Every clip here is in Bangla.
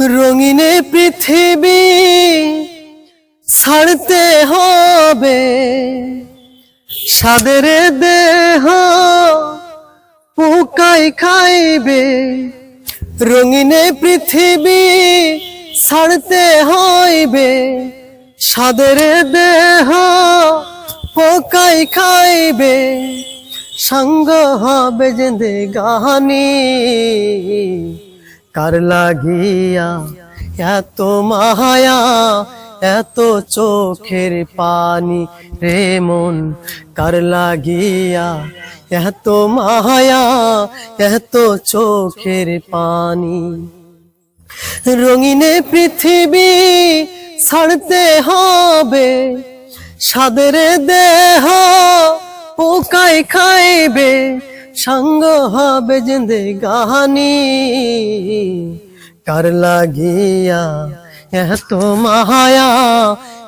রঙিনে পৃথিবী ছাড়তে হবে। সাদের দেহ পোকাই খাইবে। রঙিনে পৃথিবী ছাড়তে হইবে। সাদের দেহ পোকাই খাইবে। সঙ্গ হবে জেন্দে গাহানি। কার লাগিয়া? এত মায়া, এত চোখের পানি রে মন, কার লাগিয়া? এত মায়া, এত চোখের পানি। রঙিনে পৃথিবী ছাড়তে হবে, সাদের দেহ পোকায় খাইবে। সঙ্গ হবে জিন্দে গাহানি। কার লাগিয়া এত মায়া,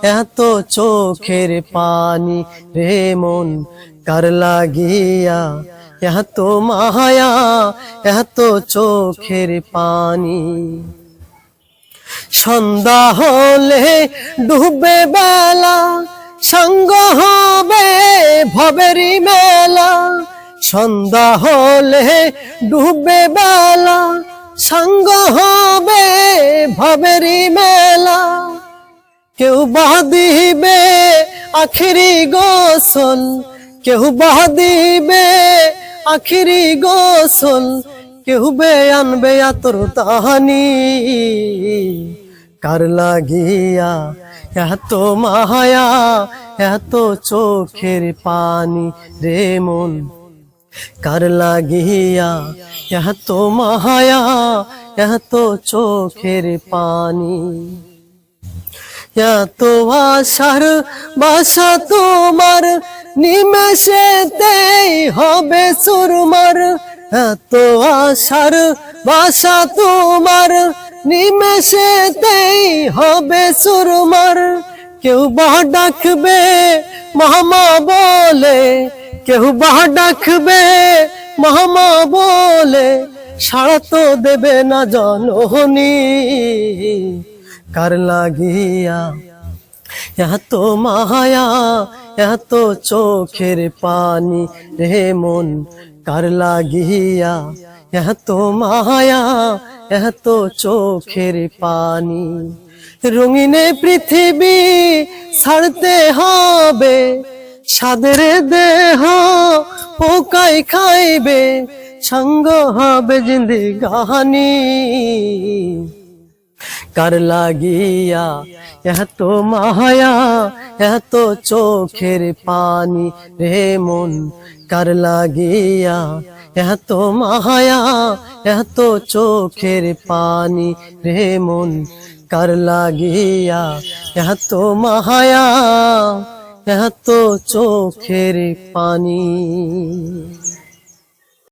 এত চোখের পানি রে মন। কার লাগিয়া এত মায়া, এত চোখের পানি। সন্ধ্যা হলে ডুবে বেলা, সঙ্গ হবে ভবেরি মেলা। সন্ধ্যা হলে ডুবে বেলা, সঙ্গ হবে ভবেরি মেলা। কেউ বাহ দিবে আখিরি গোসল, কেউ বাহ দিবে আখিরি গোসল, কেউ বে আনবে আতর তাহানি। কার লাগিয়া এত মায়া, এত চোখের পানি রে মন। কার লাগিয়া এত মায়া এত চোখের পানি। এত আশার বাসা তোমার, নিমেষেতেই হবে সুরমার। এত আশার বাসা তোমার, নিমেষেতেই হবে সুরমার। কেউ বা ডাকবে মামা বলে কেউ বা ডাকবে মামা বলে, সাড়া তো দেবে না জনহনি। কার লাগিয়া এত মায়া এত চোখের পানি রে মন। কার লাগিয়া এত মায়া এত চোখের পানি। রঙিনে পৃথিবী ছাড়তে হবে সাদের দেহ পোকাই খাইবে, সঙ্গ হবে জিন্দি গাহানি কার লাগিয়া এত মায়া, এত চোখের পানি রে মন। কার লাগিয়া এত মায়া, এত চোখের পানি রে মন। কার লাগিয়া এত মায়া এত চোখের পানি।